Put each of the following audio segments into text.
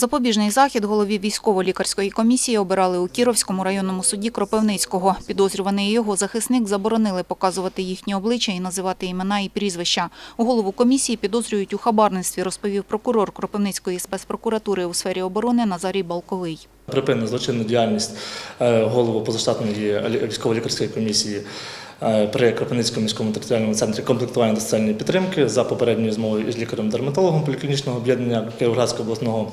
Запобіжний захід голові військово-лікарської комісії обирали у Кіровському районному суді Кропивницького. Підозрюваний його захисник заборонили показувати їхні обличчя і називати імена і прізвища. Голову комісії підозрюють у хабарництві, розповів прокурор Кропивницької спецпрокуратури у сфері оборони Назарій Балковий. Припинив злочинну діяльність е, голову позаштатної лі- військово-лікарської комісії е, при Кропивницькому міському територіальному центрі комплектування та соціальної підтримки за попередньою змовою із лікарем-дерматологом поліклінічного об'єднання Кіровоградського обласного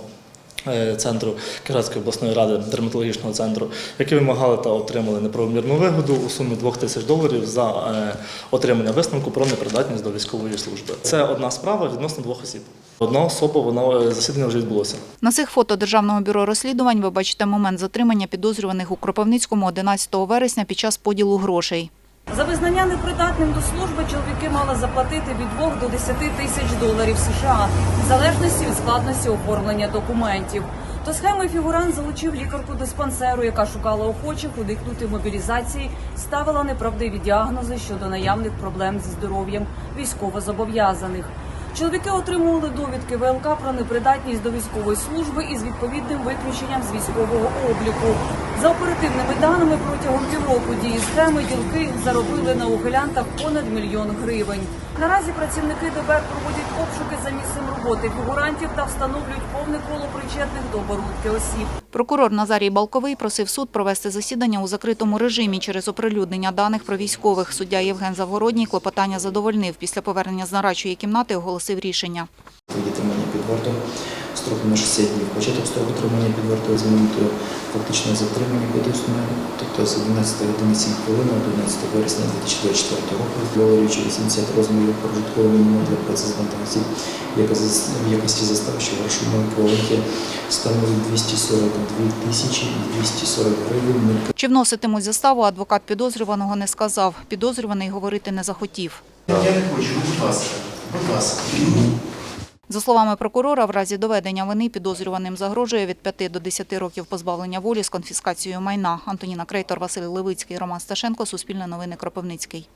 центру Кіровоградської обласної ради дерматологічного центру, які вимагали та отримали неправомірну вигоду у сумі 2 тисяч доларів за е, отримання висновку про непридатність до військової служби. Це одна справа відносно двох осіб. Одна особа, воно е, засідання вже відбулося. На цих фото Державного бюро розслідувань ви бачите момент затримання підозрюваних у Кропивницькому 11 вересня під час поділу грошей. За визнання непридатним до служби чоловіки мали заплатити від 2 до 10 тисяч доларів США, в залежності від складності оформлення документів. До схеми фігурант залучив лікарку диспансеру, яка шукала охочих уникнути мобілізації, ставила неправдиві діагнози щодо наявних проблем зі здоров'ям військовозобов'язаних. Чоловіки отримували довідки ВЛК про непридатність до військової служби із відповідним виключенням з військового обліку. За оперативними даними протягом півроку дії схеми ділки заробили на ухилянтах понад мільйон гривень. Наразі працівники ДБР проводять обшуки за місцем роботи фігурантів та встановлюють повне коло причетних до оборудки осіб. Прокурор Назарій Балковий просив суд провести засідання у закритому режимі через оприлюднення даних про військових. Суддя Євген Завгородній клопотання задовольнив. Після повернення з нарадчої кімнати оголосив рішення. Виді мені під вартою строком на 60 днів. Початок строку тримання під вартою з моменту фактичного затримання буде існувати, тобто з 11 години 7 хвилин 11 вересня 2024 року, встановлюючи 80 розмірів прожиткового мінімуму для працездатних осіб, яка в якості застави, що в грошовому еквіваленті становить 242 тисячі 240 гривень Чи вноситимуть заставу, адвокат підозрюваного не сказав. Підозрюваний говорити не захотів. Я не хочу, будь ласка, будь ласка. За словами прокурора, в разі доведення вини підозрюваним загрожує від 5 до 10 років позбавлення волі з конфіскацією майна. Антоніна Крейтор, Василь Левицький, Роман Сташенко, Суспільне новини Кропивницький.